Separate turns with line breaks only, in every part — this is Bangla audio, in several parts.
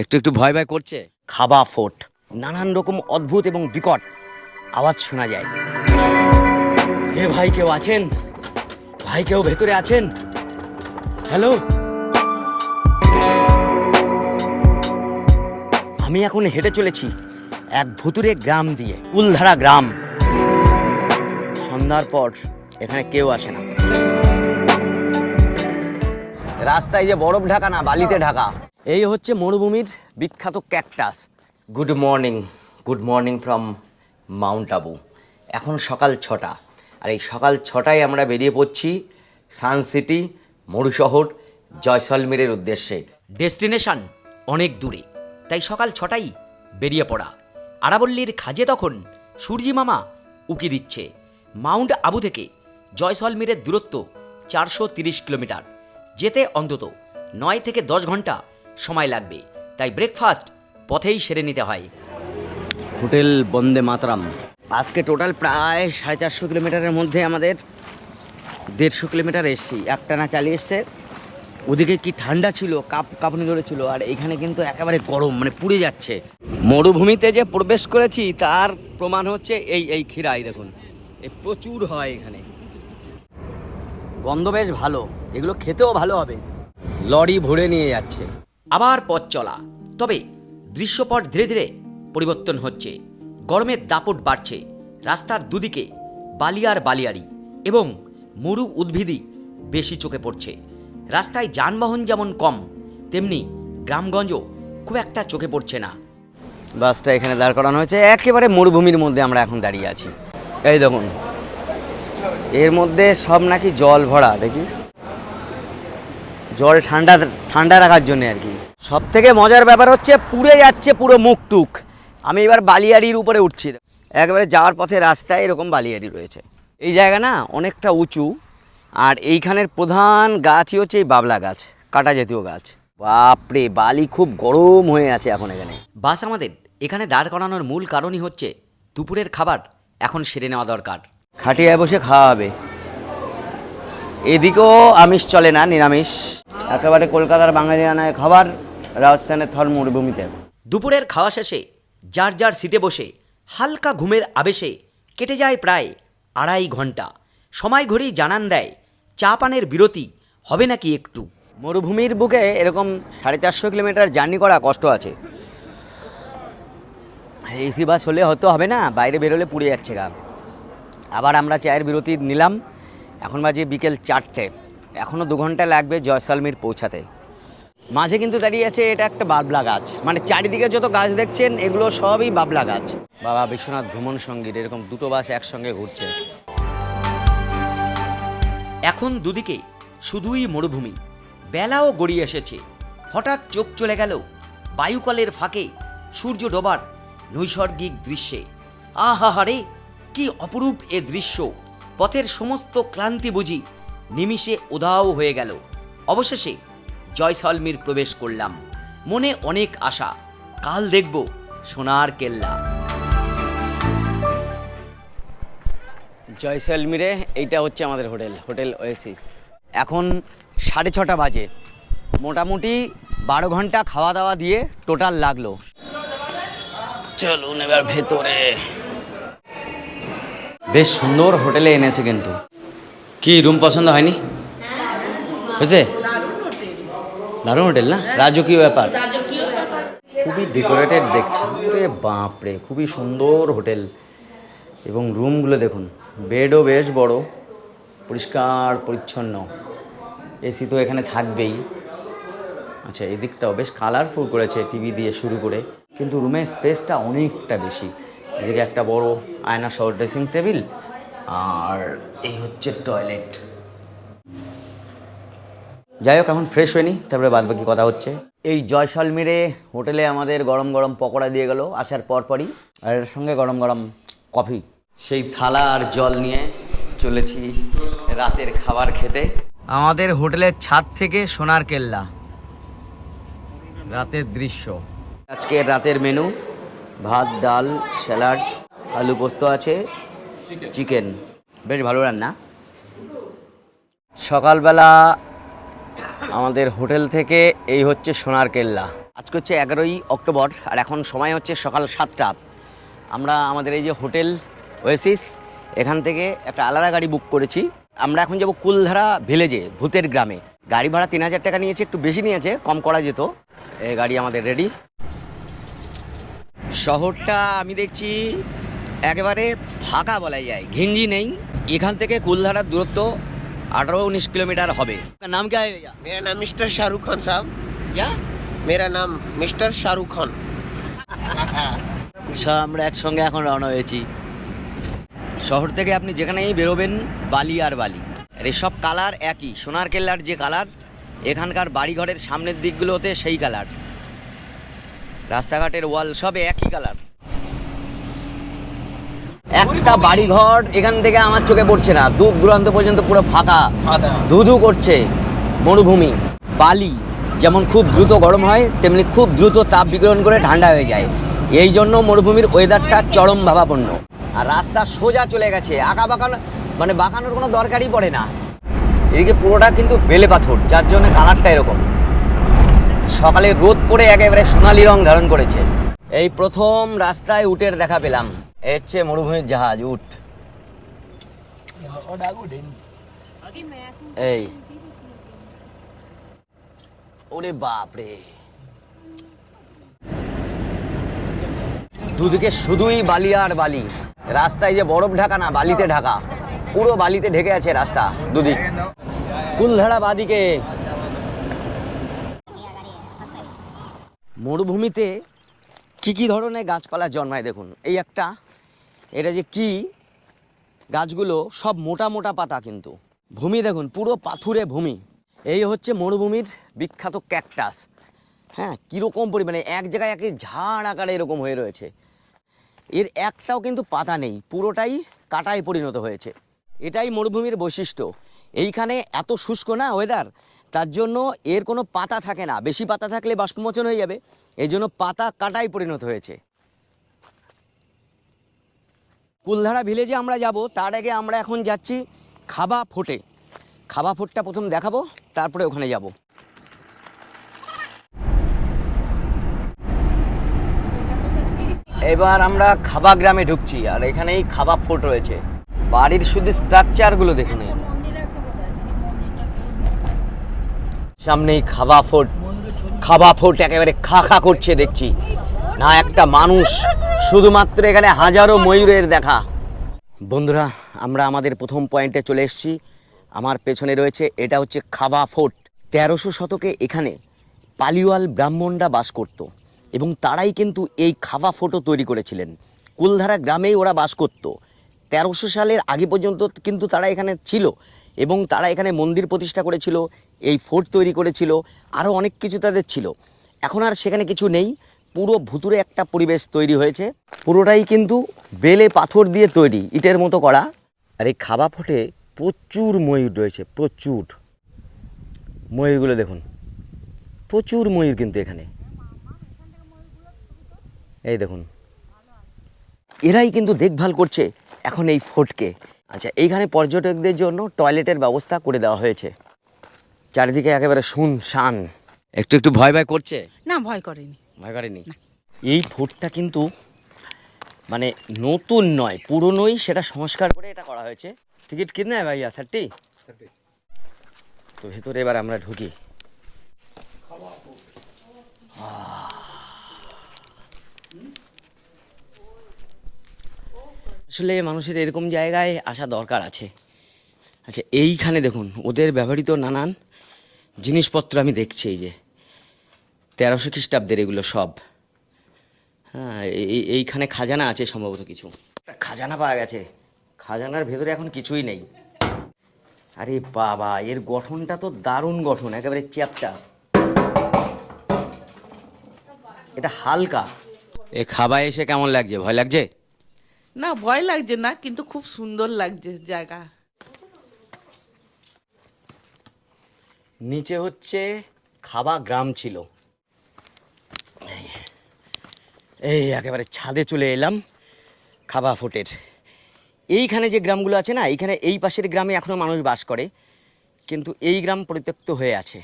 একটু একটু ভয় ভয় করছে? খাবা ফোর্ট নানান রকম অদ্ভুত এবং বিকট আওয়াজ শোনা যায়। হে ভাই কেউ আছেন? ভাই কেউ ভেতরে আছেন? হ্যালো? আমি এখন হেঁটে চলেছি এক ভুতুরে গ্রাম দিয়ে কুলধারা গ্রাম। সন্ধ্যার পর এখানে কেউ আসে না। রাস্তায় যে বরফ ঢাকা না, বালিতে ঢাকা। এই হচ্ছে মরুভূমির বিখ্যাত cactus. Good morning good morning from Mount Abu এখন সকাল ছটা। আর এই সকাল ছটায় আমরা বেরিয়ে পড়ছি সান সিটি মরু শহর, জয়সলমীরের উদ্দেশ্যে।
ডেস্টিনেশন অনেক দূরে। তাই সকাল ছটাই বেরিয়ে পড়া। আরাবল্লীর খাজে তখন সূর্যি মামা উকি দিচ্ছে। মাউন্ট আবু থেকে জয়সলমীরের দূরত্ব চারশো কিলোমিটার। যেতে অন্তত নয় থেকে দশ ঘণ্টা সময় লাগবে। তাই ব্রেকফাস্ট পথেই সেরে নিতে হয়।
হোটেল বন্দে মাতরাম। আজকে টোটাল প্রায় সাড়ে চারশো কিলোমিটারের মধ্যে আমাদের দেড়শো কিলোমিটার এসছি। একটানা চালিয়ে এসছে। ওদিকে কি ঠান্ডা ছিল, কাপ কাঁপুনি ধরেছিল, আর এখানে কিন্তু একেবারে গরম মানে পুড়ে যাচ্ছে। মরুভূমিতে যে প্রবেশ করেছি, তার প্রমাণ হচ্ছে এই এই ক্ষীরাই, দেখুন। এই প্রচুর হয় এখানে। গন্ধ বেশ ভালো, এগুলো খেতেও ভালো হবে। লরি ভরে নিয়ে যাচ্ছে।
আবার পথ চলা। তবে দৃশ্যপট ধীরে ধীরে পরিবর্তন হচ্ছে। গরমের দাপট বাড়ছে। রাস্তার দুদিকে বালিয়ার বালিয়ারি এবং মরু উদ্ভিদই বেশি চোখে পড়ছে। রাস্তায় যানবাহন যেমন কম, তেমনি গ্রামগঞ্জও খুব একটা চোখে পড়ছে না।
বাসটা এখানে দাঁড় করানো হয়েছে। একেবারে মরুভূমির মধ্যে আমরা এখন দাঁড়িয়ে আছি। এই দেখুন। এর মধ্যে সব নাকি জল ভরা, দেখি? জল ঠান্ডা ঠান্ডা রাখার জন্য আর কি। সব থেকে মজার ব্যাপার হচ্ছে পুড়ে যাচ্ছে পুরো মুখটুক। আমি এবার বালিয়াড়ির উপরে উঠছি। একেবারে যাওয়ার পথে রাস্তায় এরকম বালিয়াড়ি রয়েছে। এই জায়গা না অনেকটা উঁচু আর এইখানের প্রধান গাছই হচ্ছে এই বাবলা গাছ, কাটা জাতীয় গাছ। বাপরে, বালি খুব গরম হয়ে আছে এখন এখানে।
বাস আমাদের, এখানে দাঁড় করানোর মূল কারণই হচ্ছে দুপুরের খাবার এখন সেরে নেওয়া দরকার।
খাটিয়ায় বসে খাওয়া হবে এদিকেও আমিষ চলে না, নিরামিষ। একেবারে কলকাতার বাঙালিয়ানায় খাবার। রাজস্থানের থর মরুভূমিতে।
দুপুরের খাওয়া শেষে যার যার সিটে বসে হালকা ঘুমের আবেশে কেটে যায় প্রায় আড়াই ঘণ্টা। সময় ঘড়ি জানান দেয় চা পানের বিরতি হবে নাকি একটু?
মরুভূমির বুকে এরকম সাড়ে চারশো কিলোমিটার জার্নি করা কষ্ট আছে। এসি বাস হলে হয়তো হবে না বাইরে বেরোলে পুড়ে যাচ্ছে গা। আবার আমরা চায়ের বিরতি নিলাম এখন বাজে বিকেল চারটে। এখনও দু ঘণ্টা লাগবে জয়সালমীর পৌঁছাতে। মাঝে কিন্তু দাঁড়িয়ে আছে এটা একটা বাবলা গাছ। মানে চারিদিকে যত গাছ দেখছেন, এগুলো সবই বাবলা গাছ। বাবা বিশ্বনাথ ভ্রমণ সংগীত, এরকম দুটো বাস একসঙ্গে ঘুরছে।
এখন দুদিকে শুধুই মরুভূমি। বেলাও গড়িয়ে এসেছে। হঠাৎ চোখ চলে গেল বায়ুকলের ফাঁকে সূর্য ডোবার নৈসর্গিক দৃশ্যে। আহাহারে কি অপরূপ এ দৃশ্য। পথের সমস্ত ক্লান্তি বুঝি নিমিষে উধাও হয়ে গেল। অবশেষে জয়সলমীর প্রবেশ করলাম। মনে অনেক আশা। কাল দেখব সোনার কেল্লা।
জয়সলমীরে এইটা হচ্ছে আমাদের হোটেল হোটেল ওয়েসিস। এখন সাড়ে ছটা বাজে। মোটামুটি বারো ঘণ্টা খাওয়া দাওয়া দিয়ে টোটাল লাগল। চলুন এবার ভেতরে। বেশ সুন্দর হোটেলে এনেছে কিন্তু। কি রুম পছন্দ হয়নি? বুঝছে দারুণ হোটেল না? রাজকীয় ব্যাপার। খুবই ডেকোরেটেড দেখছি। রে বাপরে খুবই সুন্দর হোটেল। এবং রুমগুলো দেখুন বেডও বেশ বড় পরিষ্কার পরিচ্ছন্ন। এসি তো এখানে থাকবেই। আচ্ছা এদিকটাও বেশ কালারফুল করেছে টিভি দিয়ে শুরু করে। কিন্তু রুমের স্পেসটা অনেকটা বেশি। এদিকে একটা বড় আয়না সহ ড্রেসিং টেবিল আর এই হচ্ছে টয়লেট যাই হোক এখন ফ্রেশ হয়নি তারপরে বাদ বাকি কথা হচ্ছে। এই জয়সলমীরে হোটেলে আমাদের গরম গরম পকোড়া দিয়ে গেল আসার পরপরই। আর এর সঙ্গে গরম গরম কফি। সেই থালা আর জল নিয়ে চলেছি রাতের খাবার খেতে। আমাদের হোটেলের ছাদ থেকে সোনার কেল্লা। রাতের দৃশ্য। আজকে রাতের মেনু ভাত ডাল স্যালাড আলু পোস্ত আছে চিকেন। বেশ ভালো রান্না। সকালবেলা আমাদের হোটেল থেকে এই হচ্ছে সোনার কেল্লা। আজকে হচ্ছে এগারোই অক্টোবর, আর এখন সময় হচ্ছে সকাল সাতটা। আমরা আমাদের এই যে হোটেল ওয়েসিস, এখান থেকে একটা আলাদা গাড়ি বুক করেছি। আমরা এখন যাব কুলধারা ভিলেজে, ভূতের গ্রামে। গাড়ি ভাড়া তিন হাজার টাকা নিয়েছে, একটু বেশি নিয়েছে, কম করা যেত। এই গাড়ি আমাদের রেডি শহরটা আমি দেখছি একেবারে ফাঁকা বলা যায়, ঘিঞ্জি নেই। এখান থেকে কুলধারার দূরত্ব আঠারো উনিশ কিলোমিটার হবে নাম কে है भैया
मेरा नाम मिस्टर शाहरुख खान साहब
क्या
मेरा नाम मिस्टर शाहरुख खान
সব আমরা একসঙ্গে এখন রওনা হয়েছি শহর থেকে আপনি যেখানেই বেরোবেন বালি আর বালি আর এসব কালার একই সোনার কেল্লার যে কালার এখানকার বাড়িঘরের সামনের দিকগুলোতে সেই কালার রাস্তাঘাটের ওয়াল সব একই কালার একটা বাড়িঘর এখান থেকে আমার চোখে পড়ছে না। দূর দূরান্ত পর্যন্ত পুরো ফাঁকা। ধুধু করছে মরুভূমি। বালি যেমন খুব দ্রুত গরম হয় তেমনি খুব দ্রুত তাপ বিকিরণ করে ঠান্ডা হয়ে যায়। এই জন্য মরুভূমির ওয়েদারটা চরম ভাবাপন্ন। আর রাস্তা সোজা চলে গেছে। আঁকা বাঁকানো মানে বাঁকানোর কোনো দরকারই পড়ে না। এদিকে পুরোটা কিন্তু বেলে পাথর যার জন্য কালারটা এরকম। সকালে রোদ পড়ে একেবারে সোনালি রং ধারণ করেছে। এই প্রথম রাস্তায় উটের দেখা পেলাম। এ হচ্ছে মরুভূমির জাহাজ উঠ। এই। ওরে বাপ রে। দুদিকে শুধুই বালি আর বালি। রাস্তায় যে বরফ ঢাকা না বালিতে ঢাকা। পুরো বালিতে ঢেকে আছে রাস্তা দুদিক। কুলধারা বাদিকে মরুভূমিতে কি কি ধরনের গাছপালা জন্মায় দেখুন। এই একটা এটা যে কি? গাছগুলো সব মোটা মোটা পাতা কিন্তু। ভূমি দেখুন, পুরো পাথুরে ভূমি। এই হচ্ছে মরুভূমির বিখ্যাত ক্যাকটাস। হ্যাঁ কীরকম পরিমাণে এক জায়গায় একে ঝাড় আকারে এরকম হয়ে রয়েছে। এর একটাও কিন্তু পাতা নেই, পুরোটাই কাটায় পরিণত হয়েছে। এটাই মরুভূমির বৈশিষ্ট্য। এইখানে এত শুষ্ক না ওয়েদার তার জন্য এর কোনো পাতা থাকে না। বেশি পাতা থাকলে বাষ্পমোচন হয়ে যাবে। এই জন্য পাতা কাটায় পরিণত হয়েছে। কুলধারা ভিলেজে আমরা যাব, তার আগে আমরা এখন যাচ্ছি খাবা ফোটে। খাবা ফোটটা প্রথম দেখাবো, তারপরে ওখানে যাব। এবার আমরা খাবা গ্রামে ঢুকছি, আর এখানেই খাবা ফোর্ট রয়েছে। বাড়ির শুধু স্ট্রাকচারগুলো দেখুন। সামনেই খাবা ফোর্ট খাবা ফোর্ট একেবারে খা খা করছে দেখছি। না একটা মানুষ। শুধুমাত্র এখানে হাজারো ময়ূরের দেখা। বন্ধুরা, আমরা আমাদের প্রথম পয়েন্টে চলে এসেছি। আমার পেছনে রয়েছে, এটা হচ্ছে খাবা ফোর্ট। তেরোশো শতকে এখানে পালিওয়াল ব্রাহ্মণরা বাস করত এবং তারাই কিন্তু এই খাবা ফোর্টও তৈরি করেছিলেন। কুলধারা গ্রামেই ওরা বাস করত। তেরোশো সালের আগে পর্যন্ত কিন্তু তারা এখানে ছিল এবং তারা এখানে মন্দির প্রতিষ্ঠা করেছিল, এই ফোর্ট তৈরি করেছিল, আরও অনেক কিছু তাদের ছিল। এখন আর সেখানে কিছু নেই। পুরো ভুতুরে একটা পরিবেশ তৈরি হয়েছে। পুরোটাই কিন্তু বেলে পাথর দিয়ে তৈরি, ইটের মতো করা। আর এই খাবা ফোটে প্রচুর ময়ূর রয়েছে, প্রচুর। ময়ূরগুলো দেখুন, প্রচুর ময়ূর কিন্তু এখানে। এই দেখুন। এরাই কিন্তু দেখভাল করছে এখন এই ফোর্টকে আচ্ছা এইখানে পর্যটকদের জন্য টয়লেটের ব্যবস্থা করে দেওয়া হয়েছে। চারিদিকে একেবারে শুন শান একটু একটু ভয় ভয় করছে?
না, ভয় করেনি।
ভয় করেনি এই ফোর্টটা কিন্তু মানে নতুন নয় পুরনোই সেটা সংস্কার করে এটা করা হয়েছে। টিকিট কিনে ভাইয়া থার্টি তো ভেতরে এবার আমরা ঢুকি। আসলে মানুষের এরকম জায়গায় আসা দরকার আছে। আচ্ছা এইখানে দেখুন ওদের ব্যবহৃত নানান জিনিসপত্র আমি দেখছি এই যে। তেরোশো খ্রিস্টাব্দের এগুলো সব। হ্যাঁ এই- এইখানে খাজানা আছে সম্ভবত কিছু। খাজানা পাওয়া গেছে। খাজানার ভেতরে এখন কিছুই নেই। আরে বাবা এর গঠনটা তো দারুণ গঠন একেবারে চ্যাপটা। এটা হালকা। এ খাবায় এসে কেমন লাগছে? ভয় লাগছে?
না ভয় লাগছে না কিন্তু খুব সুন্দর লাগছে জায়গা।
নিচে হচ্ছে খাবা গ্রাম ছিল। এই- একেবারে ছাদে চলে এলাম খাবা ফোটের এইখানে যে গ্রামগুলো আছে না, এইখানে এই পাশের গ্রামে এখনও মানুষ বাস করে, কিন্তু এই গ্রাম পরিত্যক্ত হয়ে আছে।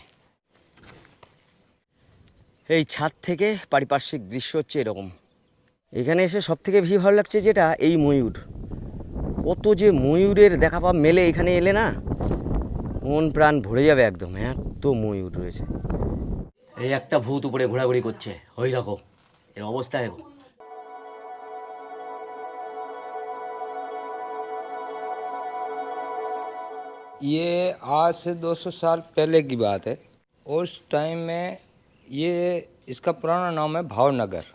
এই ছাদ থেকে পারিপার্শ্বিক দৃশ্য হচ্ছে এরকম। এখানে এসে সব থেকে বেশি ভালো লাগছে যেটা, এই ময়ূর। কত যে ময়ূরের দেখা পাব মেলে এখানে এলে না, মন প্রাণ ভরে যাবে একদম, এত ময়ূর রয়েছে। এই একটা ভূত উপরে ঘোরাঘুরি করছে ওই দেখো এর অবস্থা দেখো
ये आज से 200 साल पहले की बात है उस टाइम में ये इसका पुराना नाम है भावनगर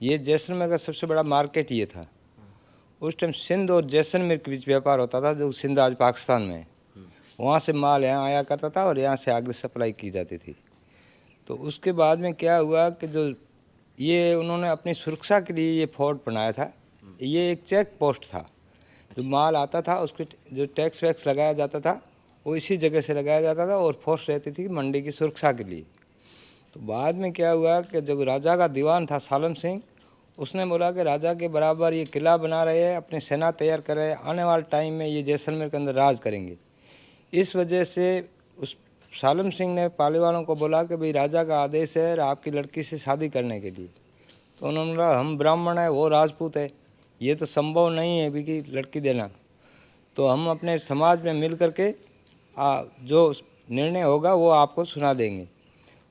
ये जैसलमेर का सबसे बड़ा मार्केट ये था उस टाइम सिंध और जैसलमेर के बीच व्यापार होता था जो सिंध आज पाकिस्तान में है वहाँ से माल यहाँ आया करता था और यहाँ से आगे सप्लाई की जाती थी तो उसके बाद में क्या हुआ कि जो ये उन्होंने अपनी सुरक्षा के लिए ये फोर्ट बनाया था ये एक चेक पोस्ट था। जो माल आता था उसके जो टैक्स वैक्स लगाया जाता था वो इसी जगह से लगाया जाता था और फोर्स रहती थी मंडी की सुरक्षा के लिए। तो बाद में क्या हुआ कि जब राजा का दीवान था सालम सिंह उसने बोला कि राजा के बराबर ये किला बना रहे हैं अपनी सेना तैयार कर रहे हैं आने वाले टाइम में ये जैसलमेर के अंदर राज करेंगे। इस वजह से उस सालम सिंह ने पाले वालों को बोला कि भाई राजा का आदेश है आपकी लड़की से शादी करने के लिए। तो उन्होंने बोला हम ब्राह्मण हैं वो राजपूत है। ये तो संभव नहीं है भी कि लड़की देना। तो हम अपने समाज में मिल करके आ, जो निर्णय होगा वो आपको सुना देंगे।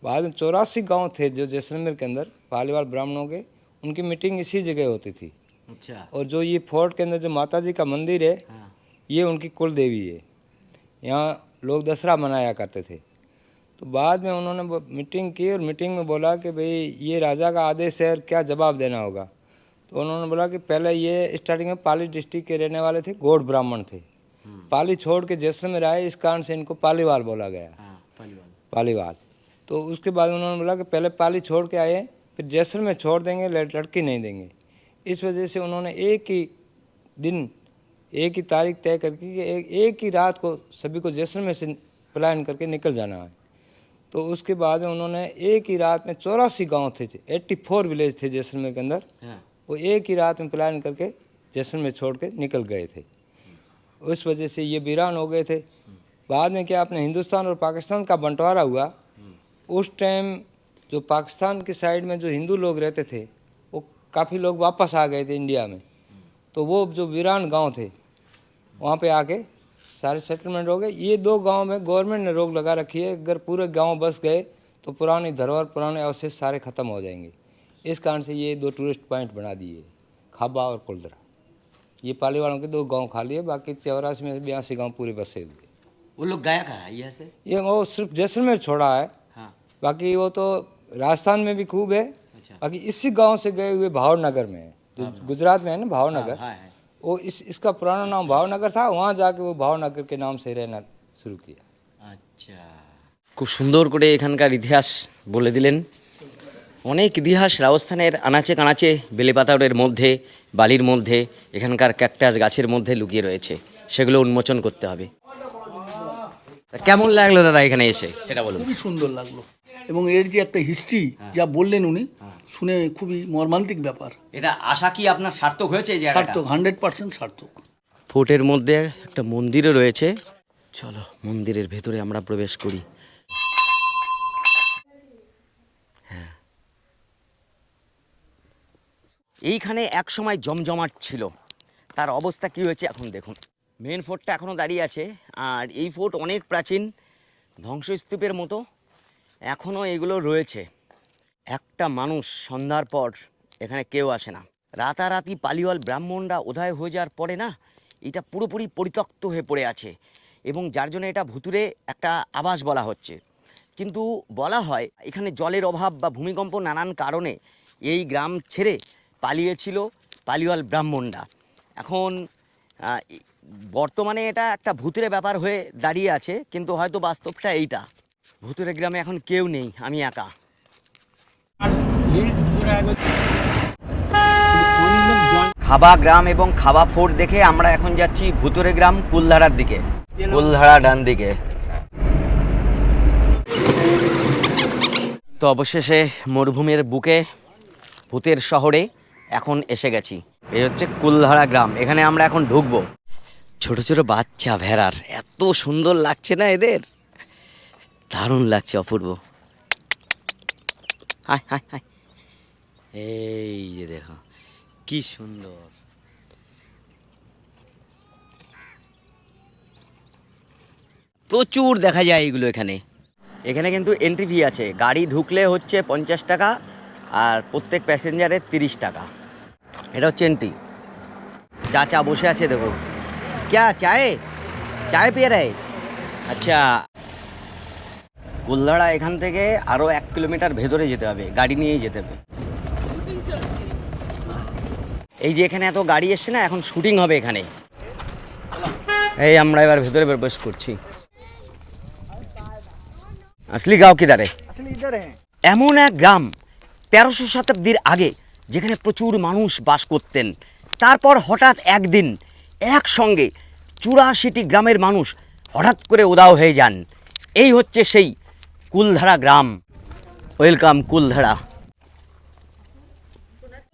बाद में चौरासी गाँव थे जो जैसलमेर के अंदर पालीवाल ब्राह्मणों के उनकी मीटिंग इसी जगह होती थी।
अच्छा।
और जो ये फोर्ट के अंदर जो माता जी का मंदिर है हाँ। ये उनकी कुल देवी है। यहाँ लोग दसरा मनाया करते थे। तो बाद में उन्होंने मीटिंग की और मीटिंग में बोला कि भाई ये राजा का आदेश है और क्या जवाब देना होगा। तो उन्होंने बोला कि पहले ये स्टार्टिंग में पाली डिस्ट्रिक्ट के रहने वाले थे गोड ब्राह्मण थे। पाली छोड़ के जैसलमेर आए इस कारण से इनको पालीवाल बोला गया। पालीवाल। तो उसके बाद उन्होंने बोला कि पहले पाली छोड़ के आए फिर जैसलमेर छोड़ देंगे लड़की नहीं देंगे। इस वजह से उन्होंने एक ही दिन एक ही तारीख तय करके कि एक, एक ही रात को सभी को जैसलमेर से पलायन करके निकल जाना है। तो उसके बाद में उन्होंने एक ही रात में चौरासी गाँव थे एट्टी फोर विलेज थे जैसलमेर के अंदर। वो एक ही रात में पलायन करके जैसलमेर छोड़ के निकल गए थे। उस वजह से ये वीरान हो गए थे। बाद में क्या अपने हिंदुस्तान और पाकिस्तान का बंटवारा हुआ? उस टाइम जो पाकिस्तान की साइड में जो हिंदू लोग रहते थे वो काफ़ी लोग वापस आ गए थे इंडिया में। तो वो जो वीरान गाँव थे वहाँ पे आके सारे सेटलमेंट हो गए। ये दो गाँव में गवर्नमेंट ने रोक लगा रखी है। अगर पूरे गाँव बस गए तो पुरानी धरोहर पुराने अवशेष सारे ख़त्म हो जाएँगे। इस कारण से ये दो टूरिस्ट पॉइंट बना दिए खाबा और कुलदरा। ये पाली वालों के दो गाँव खाली है बाकी चौरासी में बयासी गाँव पूरे बसे हुए। हैं।
वो लोग गया कहा है? यहाँ से?
ये वो सिर्फ़ जैसलमेर छोड़ा है।
हाँ।
बाकी वो तो राजस्थान में भी खूब है।
अच्छा।
बाकी इसी गाँव से गए हुए भावनगर में है। जो गुजरात में है ना भावनगर?
हाँ है।
वो इस इसका पुराना नाम भावनगर था वहाँ जाके वो भावनगर के नाम से रहना शुरू किया
আচ্ছা খুব সুন্দর করে এখানকার ইতিহাস বলে দিলেন অনেক ইতিহাস রাজস্থানের আনাচে কানাচে বেলেপাতাড়ের মধ্যে বালির মধ্যে এখানকার ক্যাকটাস গাছের মধ্যে লুকিয়ে রয়েছে সেগুলো উন্মোচন করতে হবে তা কেমন লাগলো দাদা এখানে এসে এটা বলুন
খুবই সুন্দর লাগলো এবং এর যে একটা হিস্ট্রি যা বললেন উনি শুনে খুবই মর্মান্তিক ব্যাপার।
এটা আশা কি আপনার সার্থক হয়েছে
সার্থক হান্ড্রেড পার্সেন্ট সার্থক।
ফোর্টের মধ্যে একটা মন্দিরও রয়েছে। চলো মন্দিরের ভেতরে আমরা প্রবেশ করি। হ্যাঁ। এইখানে এক সময় জমজমাট ছিল। তার অবস্থা কি হয়েছে এখন দেখুন। মেন ফোর্টটা এখনও দাঁড়িয়ে আছে। আর এই ফোর্ট অনেক প্রাচীন ধ্বংসস্তূপের মতো। এখনও এগুলো রয়েছে। একটা মানুষ সন্ধ্যার পর এখানে কেউ আসে না। রাতারাতি পালিওয়াল ব্রাহ্মণরা উদয় হয়ে যাওয়ার পরে না, এটা পুরোপুরি পরিত্যক্ত হয়ে পড়ে আছে এবং যার জন্য এটা ভুতুরে একটা আবাস বলা হচ্ছে। কিন্তু বলা হয়, এখানে জলের অভাব বা ভূমিকম্প নানান কারণে এই গ্রাম ছেড়ে পালিয়েছিল পালিওয়াল ব্রাহ্মণরা। এখন বর্তমানে এটা একটা ভূতুরে ব্যাপার হয়ে দাঁড়িয়ে আছে, কিন্তু হয়তো বাস্তবটা এইটা। ভূতুরে গ্রামে এখন কেউ নেই, আমি একা। খাবা গ্রাম এবং খাবা ফোর্ট দেখে আমরা এখন যাচ্ছি ভুতুরে গ্রাম কুলধারার দিকে, কুলধারা ডান দিকে। তো অবশেষে মরুভূমির বুকে ভূতের শহরে এখন এসে গেছি। এই হচ্ছে কুলধারা গ্রাম, এখানে আমরা এখন ঢুকবো। ছোট ছোট বাচ্চা ভেড়ার, এত সুন্দর লাগছে না এদের? দারুণ লাগছে অপূর্ব। এই যে দেখো, কি সুন্দর। প্রচুর দেখা যায় এইগুলো এখানে। এখানে কিন্তু এন্ট্রি ফি আছে। গাড়ি ঢুকলে হচ্ছে পঞ্চাশ টাকা আর প্রত্যেক প্যাসেঞ্জারের তিরিশ টাকা। এটা হচ্ছে এন্ট্রি চা চা বসে আছে, দেখো। ক্যা, চায়ে? চায় পেয়ে রে? আচ্ছা। কুলধাড়া এখান থেকে আরও এক কিলোমিটার ভেতরে যেতে হবে গাড়ি নিয়েই যেতে হবে। এই যে এখানে এত গাড়ি এসছে না এখন শুটিং হবে এখানে। এই আমরা এবার ভেতরে প্রবেশ করছি। আসলি গাঁও কিদারে এমন এক গ্রাম তেরোশো শতাব্দীর আগে যেখানে প্রচুর মানুষ বাস করতেন। তারপর হঠাৎ একদিন একসঙ্গে চুরাশিটি গ্রামের মানুষ হঠাৎ করে উদাও হয়ে যান। এই হচ্ছে সেই কুলধারা গ্রাম ওয়েলকাম কুলধারা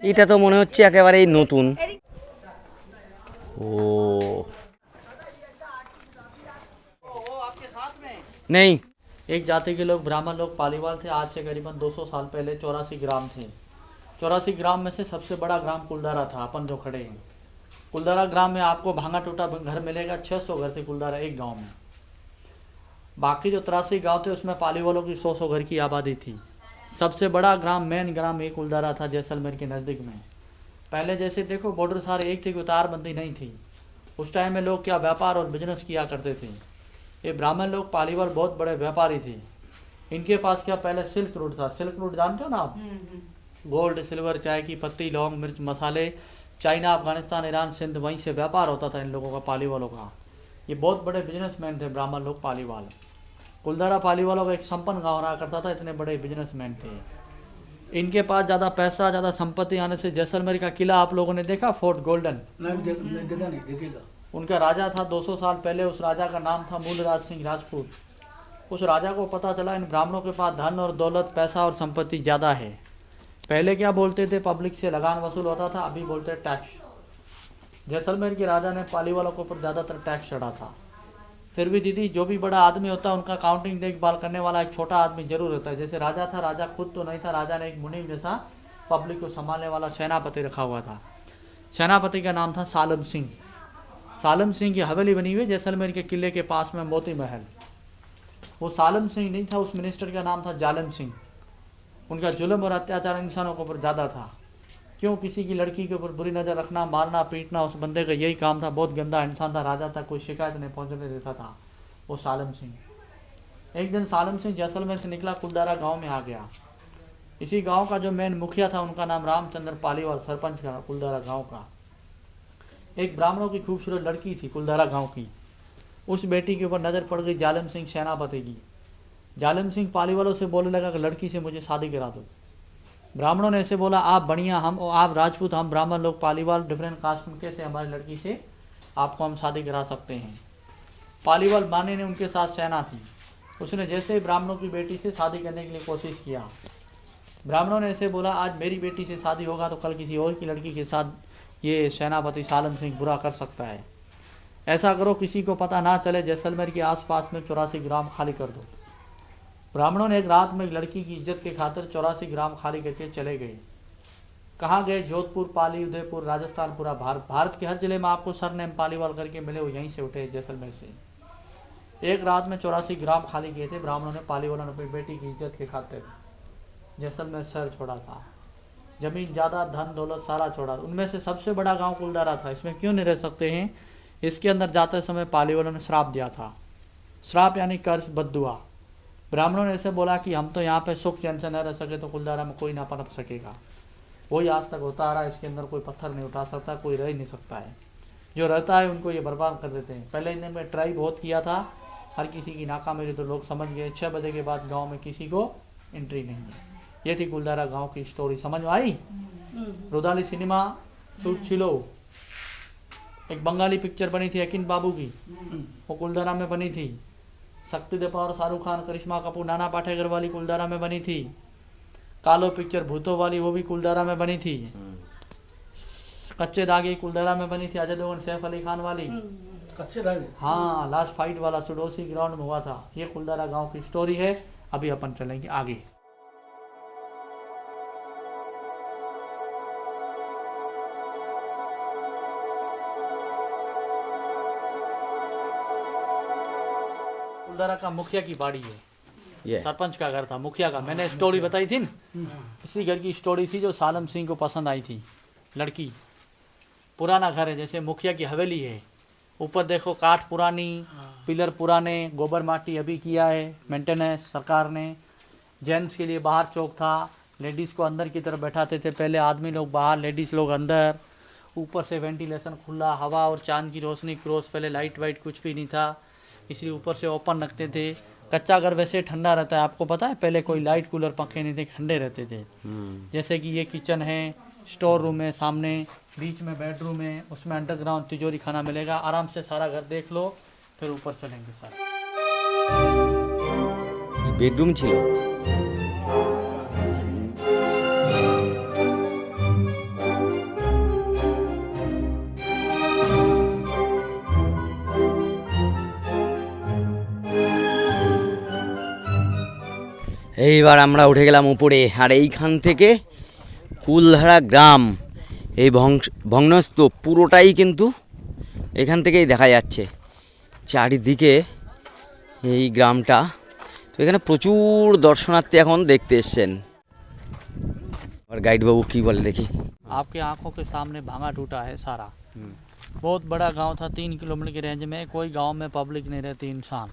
এটা তো মনে হচ্ছে একেবারেই নতুন ও নেই
एक जाति के लोग ब्राह्मण लोग पालीवाल थे आज से करीबन 200 साल पहले चौरासी ग्राम थे चौरासी ग्राम में से सबसे बड़ा ग्राम कुलदारा था अपन जो खड़े हैं कुलदारा ग्राम में आपको भांगा टूटा घर मिलेगा 600 घर से कुलदारा एक गांव में बाकी जो तिरासी गाँव थे उसमें पाली वालों की सौ सौ घर की आबादी थी। सबसे बड़ा ग्राम मेन ग्राम एक कुलदारा था जैसलमेर के नज़दीक में। पहले जैसे देखो बॉर्डर सारे एक थे कि उतारबंदी नहीं थी। उस टाइम में लोग क्या व्यापार और बिज़नेस किया करते थे। ये ब्राह्मण लोग पालीवाल बहुत बड़े व्यापारी थे। इनके पास क्या पहले सिल्क रूट था? सिल्क रूट जानते हो ना आप? गोल्ड सिल्वर चाय की पत्ती लौंग मिर्च मसाले। चाइना अफ़गानिस्तान ईरान सिंध वहीं से व्यापार होता था इन लोगों का पाली वालों का। ये बहुत बड़े बिजनेसमैन थे ब्राह्मण लोग पालीवाल। कुलधारा पाली वालों का एक संपन्न गाँव रहा करता था इतने बड़े बिजनेसमैन थे। इनके पास ज़्यादा पैसा ज़्यादा संपत्ति आने से जैसलमेर का किला आप लोगों ने देखा फोर्ट गोल्डन
नहीं, देखा नहीं देखेगा
उनका राजा था 200 साल पहले उस राजा का नाम था मूलराज सिंह राजपूत। उस राजा को पता चला इन ब्राह्मणों के पास धन और दौलत पैसा और संपत्ति ज़्यादा है। पहले क्या बोलते थे? पब्लिक से लगान वसूल होता था अभी बोलते टैक्स जैसलमेर के राजा ने पाली वालों के ऊपर ज़्यादातर टैक्स चढ़ा था। फिर भी दीदी, जो भी बड़ा आदमी होता है, उनका काउंटिंग देखभाल करने वाला एक छोटा आदमी ज़रूर होता है। जैसे राजा था, राजा खुद तो नहीं था, राजा ने एक मुनीम जैसा पब्लिक को संभालने वाला सेनापति रखा हुआ था। सेनापति का नाम था सालम सिंह। सालम सिंह की हवेली बनी हुई जैसलमेर के किले के पास में, मोती महल। वो सालम सिंह नहीं था, उस मिनिस्टर का नाम था जालम सिंह। उनका जुल्म और अत्याचार इंसानों के ऊपर ज़्यादा था। क्यों किसी की लड़की के ऊपर बुरी नज़र रखना, मारना, पीटना, उस बंदे का यही काम था। बहुत गंदा इंसान था, राजा था, कोई शिकायत नहीं पहुँचने देता था। वो सालम सिंह। एक दिन सालम सिंह जैसलमेर से निकला कुलदारा गाँव में आ गया। इसी गाँव का जो मेन मुखिया था, उनका नाम रामचंद्र पालीवाल, सरपंच का कुलदारा गाँव का। एक ब्राह्मणों की खूबसूरत लड़की थी कुलदारा गाँव की। उस बेटी के ऊपर नज़र पड़ गई, जालम सिंह सेनापति की। जालम सिंह पालीवालों से बोलने लगा कि लड़की से मुझे शादी करा दो। ब्राह्मणों ने ऐसे बोला, आप बढ़िया, हम और आप राजपूत, हम ब्राह्मण लोग, पालीवाल डिफरेंट कास्ट में कैसे हमारी लड़की से आपको हम शादी करा सकते हैं? पालीवाल माने ने उनके साथ सेना थी। उसने जैसे ही ब्राह्मणों की बेटी से शादी करने के लिए कोशिश किया, ब्राह्मणों ने ऐसे बोला, आज मेरी बेटी से शादी होगा तो कल किसी और की लड़की के साथ ये सेनापति सालन सिंह बुरा कर सकता है। ऐसा करो, किसी को पता ना चले, जैसलमेर के आसपास में चौरासी ग्राम खाली कर दो। ब्राह्मणों ने एक रात में एक लड़की की इज़्ज़त के खातिर चौरासी ग्राम खाली करके चले गए। कहाँ गए? जोधपुर, पाली, उदयपुर, राजस्थान, पूरा भारत। भारत के हर ज़िले में आपको सरनेम पालीवाल करके मिले वो यहीं से उठे जैसलमेर से। एक रात में चौरासी ग्राम खाली किए थे ब्राह्मणों ने पालीवालों ने अपनी बेटी की इज़्ज़त के खातिर। जैसलमेर शहर छोड़ा था। ज़मीन ज़्यादा धन, दौलत सारा छोड़ा। उनमें से सबसे बड़ा गाँव कुलदारा था। इसमें क्यों नहीं रह सकते हैं? इसके अंदर जाते समय पाली वालों ने श्राप दिया था। श्राप यानी कर्ज बदुआ ब्राह्मणों ने ऐसे बोला कि हम तो यहाँ पे सुख चैन से न रह सके तो कुलदारा में कोई ना पनप सकेगा। वही आज तक होता आ रहा है इसके अंदर कोई पत्थर नहीं उठा सकता कोई रह नहीं सकता है। जो रहता है उनको ये बर्बाद कर देते हैं। पहले इन्होंने ट्राई बहुत किया था हर किसी की नाकामेरी तो लोग समझ गए। छः बजे के बाद गाँव में किसी को एंट्री नहीं है ये थी कुलदारा गाँव की स्टोरी समझ में आई? रुदाली सिनेमा शूट छिलो। एक बंगाली पिक्चर बनी थी अकिन बाबू की। वो कुलदारा में बनी थी। शक्ति देपा और शाहरुख खान करिश्मा कपूर नाना पाठेगर वाली कुलदारा में बनी थी। कालो पिक्चर भूतों वाली वो भी कुलदारा में बनी थी। कच्चे धागे कुलदारा में बनी थी अजय देवगन सैफ अली खान वाली।
कच्चे धागे
हाँ लास्ट फाइट वाला सुडोसी ग्राउंड में हुआ था। ये कुलदारा गाँव की स्टोरी है। अभी अपन चलेंगे आगे। कुलदारा का मुखिया की बाड़ी है।
ये।
सरपंच का घर था मुखिया का। मैंने स्टोरी बताई थी न? इसी घर की स्टोरी थी जो सालम सिंह को पसंद आई थी लड़की। पुराना घर है जैसे मुखिया की हवेली है। ऊपर देखो काठ पुरानी पिलर पुराने गोबर माटी अभी किया है मेंटेनेंस सरकार ने। जेंट्स के लिए बाहर चौक था लेडीज़ को अंदर की तरफ़ बैठाते थे। पहले आदमी लोग बाहर लेडीज़ लोग अंदर। ऊपर से वेंटिलेशन खुला हवा और चाँद की रोशनी क्रॉस पहले लाइट वाइट कुछ भी नहीं था। इसलिए ऊपर से ओपन रखते थे। कच्चा घर वैसे ठंडा रहता है आपको पता है? पहले कोई लाइट कूलर पंखे नहीं थे ठंडे रहते थे। हम्म। जैसे कि ये किचन है स्टोर रूम है सामने बीच में बेडरूम है उसमें अंडरग्राउंड तिजोरी खाना मिलेगा। आराम से सारा घर देख लो फिर ऊपर चलेंगे सारे।
बेडरूम छिलो। এইবার আমরা উঠে গেলাম উপরে আর এইখান থেকে কুলধারা গ্রাম এই ভংস ভগ্নস্তূপ পুরোটাই কিন্তু এখান থেকেই দেখা যাচ্ছে চারিদিকে এই গ্রামটা তো এখানে প্রচুর দর্শনার্থী এখন দেখতে এসছেন আর গাইড বাবু কি বলে দেখি
आपके आंखों के सामने भांगा टूटा है सारा बहुत बड़ा गांव था तीन किलोमीटर की रेंज में कोई गांव में पब्लिक नहीं रहती इंसान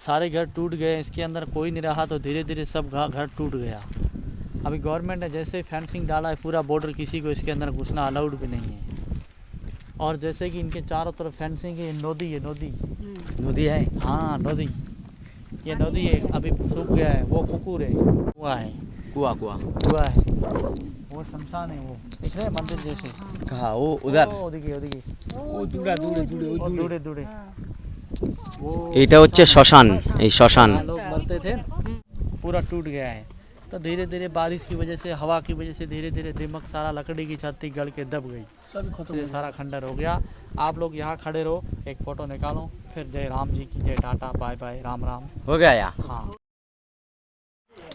सारे घर टूट गए इसके अंदर कोई नहीं रहा तो धीरे धीरे सब घर टूट गया। अभी गवर्नमेंट ने जैसे फेंसिंग डाला है पूरा बॉर्डर किसी को इसके अंदर घुसना अलाउड भी नहीं है। और जैसे कि इनके चारों तरफ़ फेंसिंग है नदी है नदी।
नदी है?
हाँ नदी। ये नदी है अभी सूख गया है वो कुकुर है कुआ है।
कुआ कुआ।
कुआ है। वो शमशान है वो। दिख रहे मंदिर जैसे।
कहा वो उधर।
दूरे दूरे
এটা হচ্ছে শ্মশান এই শ্মশান
जहाँ लोग मरते थे पूरा टूट गया है तो धीरे धीरे बारिश की वजह से हवा की वजह से धीरे धीरे दिमक सारा लकड़ी की छत थी गड़ के दब गई इसलिए सारा खंडर हो गया आप लोग यहाँ खड़े रहो एक फोटो निकालो फिर जय राम जी की जय tata bye bye Ram Ram
হয়ে গয়া
हाँ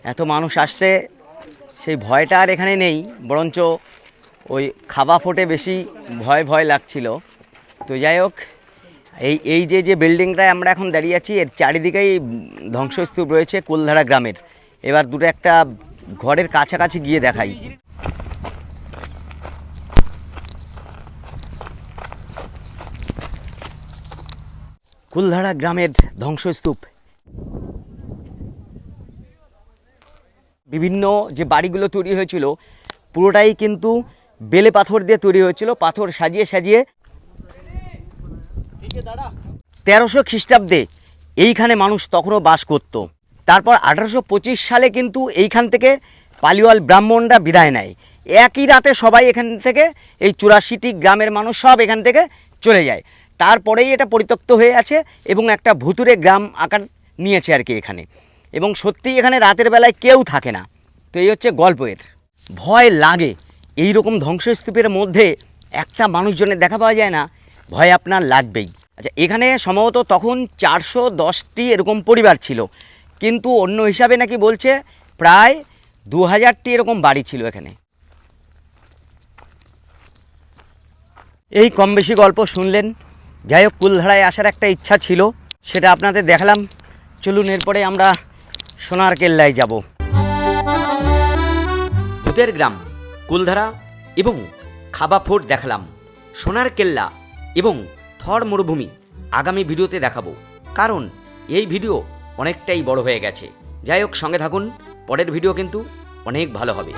এত মানুষ আসছে সেই ভয়টা আর এখানে নেই বরঞ্চ ওই খাওয়া ফোটে বেশি ভয় ভয় লাগছিল তো যাই হোক এই এই যে যে বিল্ডিংটায় আমরা এখন দাঁড়িয়ে আছি, এর চারিদিকেই ধ্বংসস্তূপ রয়েছে কুলধারা গ্রামের। এবার দুটো একটা ঘরের কাছাকাছি গিয়ে দেখাই। কুলধারা গ্রামের ধ্বংসস্তূপ। বিভিন্ন যে বাড়িগুলো তৈরি হয়েছিল, পুরোটাই কিন্তু বেলে পাথর দিয়ে তৈরি হয়েছিল, পাথর সাজিয়ে সাজিয়ে তেরোশো খ্রিস্টাব্দে এইখানে মানুষ তখনও বাস করত। তারপর আঠারোশো পঁচিশ সালে কিন্তু এইখান থেকে পালিওয়াল ব্রাহ্মণরা বিদায় নেয়। একই রাতে সবাই এখান থেকে এই চুরাশিটি গ্রামের মানুষ সব এখান থেকে চলে যায়। তারপরেই এটা পরিত্যক্ত হয়ে আছে এবং একটা ভুতুরে গ্রাম আকার নিয়েছে আর কি এখানে। এবং সত্যি এখানে রাতের বেলায় কেউ থাকে না। তো এই হচ্ছে গল্পের। ভয় লাগে। এই রকম ধ্বংসস্তূপের মধ্যে একটা মানুষজনের দেখা পাওয়া যায় না। ভয় আপনার লাগবেই। আচ্ছা এখানে সম্ভবত তখন চারশো দশটি এরকম পরিবার ছিল। কিন্তু অন্য হিসাবে নাকি বলছে প্রায় দু হাজারটি এরকম বাড়ি ছিল এখানে। এই কম বেশি গল্প শুনলেন। যাই হোক, কুলধারায় আসার একটা ইচ্ছা ছিল, সেটা আপনাদের দেখালাম। চলুন, এরপরে আমরা সোনার কেল্লায় যাব।
ভূতের গ্রাম, কুলধারা এবং খাবা ফোর্ট দেখালাম। সোনার কেল্লা এবং থর মরুভূমি আগামী ভিডিওতে দেখাবো। কারণ এই ভিডিও অনেকটাই বড় হয়ে গেছে। যাই হোক, সঙ্গে থাকুন, পরের ভিডিও কিন্তু অনেক ভালো হবে।